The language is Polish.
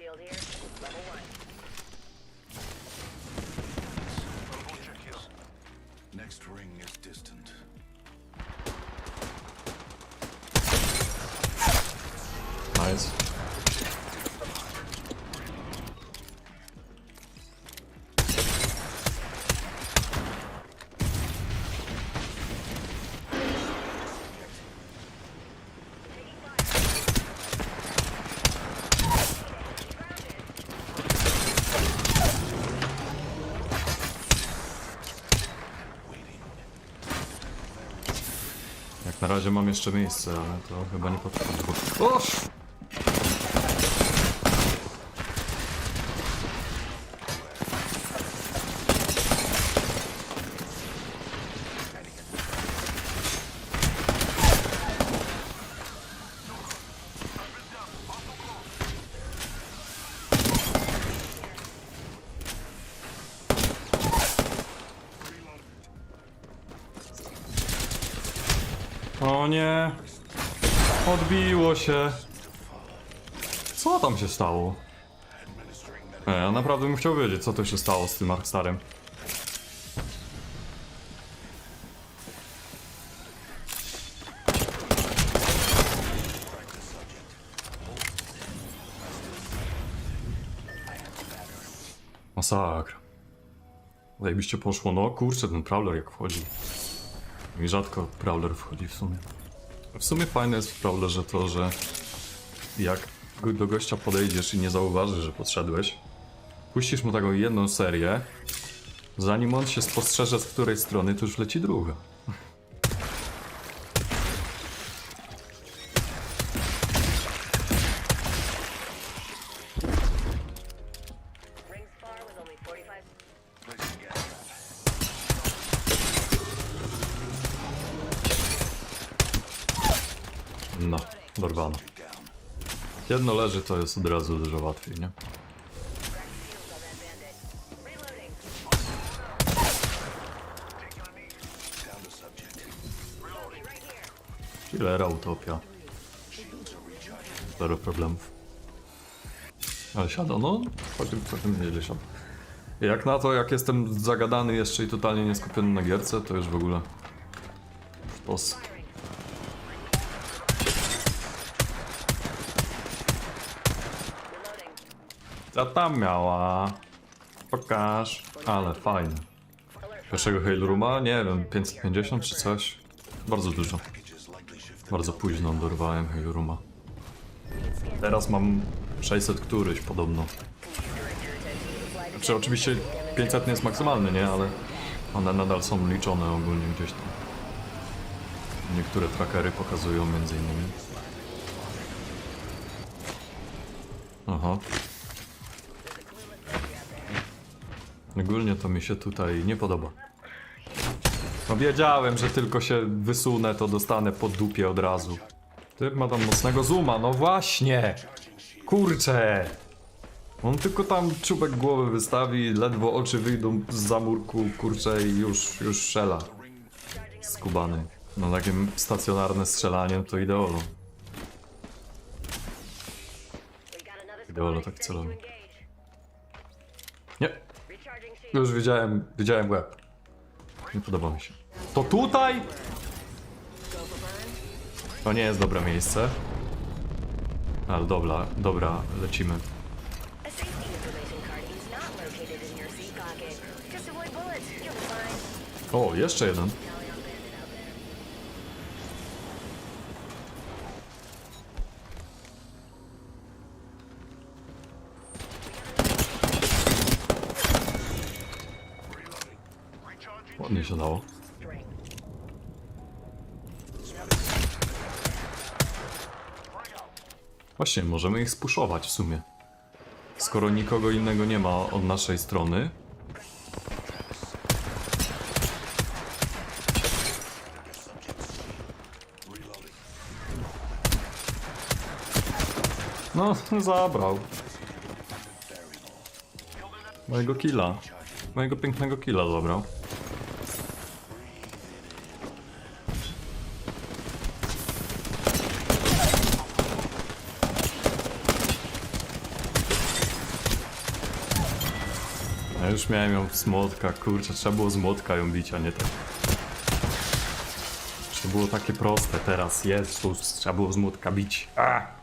shield here. Level one. Next ring is distant. Nice. Jak na razie mam jeszcze miejsce, ale to chyba nie potrwa długo. O nie! Odbiło się! Co tam się stało? E, ja naprawdę bym chciał wiedzieć, co to się stało z tym Arkstarem. Masakra. Zajebiście poszło. No kurczę, ten Prowler jak wchodzi. I rzadko Prowler wchodzi w sumie. W sumie fajne jest w Prowlerze to, że jak do gościa podejdziesz i nie zauważysz, że podszedłeś, puścisz mu taką jedną serię, zanim on się spostrzeże z której strony, to już leci druga. No, dorwano. Jedno leży, to jest od razu dużo łatwiej, nie? Killera, utopia. Zero problemów. Ale siada, no, całkiem, całkiem nieźle siada. Jak na to, jak jestem zagadany jeszcze i totalnie nieskupiony na gierce, to już w ogóle... Sztos. Co tam miała? Pokaż. Ale fajnie. Pierwszego Hail? Nie wiem, 550 czy coś? Bardzo dużo. Bardzo późno dorwałem Hail. Teraz mam 600 któryś podobno. Znaczy oczywiście 500 nie jest maksymalny, nie? Ale one nadal są liczone ogólnie gdzieś tam. Niektóre trackery pokazują między innymi. Aha. Ogólnie to mi się tutaj nie podoba. No wiedziałem, że tylko się wysunę, to dostanę po dupie od razu. Typ ma tam mocnego zooma, no właśnie! Kurczę! On tylko tam czubek głowy wystawi, ledwo oczy wyjdą z zamurku, kurczę i już, już strzela. Skubany. No takim stacjonarne strzelanie to ideolo. Ideolo tak celowo. Nie, Shield. już widziałem, widziałem łeb. Nie podoba mi się. To tutaj? To nie jest dobre miejsce. Ale dobra, dobra, lecimy. A safety information Ładnie się dało. Właśnie, możemy ich spuszować w sumie. Skoro nikogo innego nie ma od naszej strony. No, zabrał. Mojego killa. Mojego pięknego killa zabrał. Już miałem ją z młotka, kurczę, trzeba było z młotka ją bić, a nie tak. To było takie proste, teraz jest, trzeba było z młotka bić. A!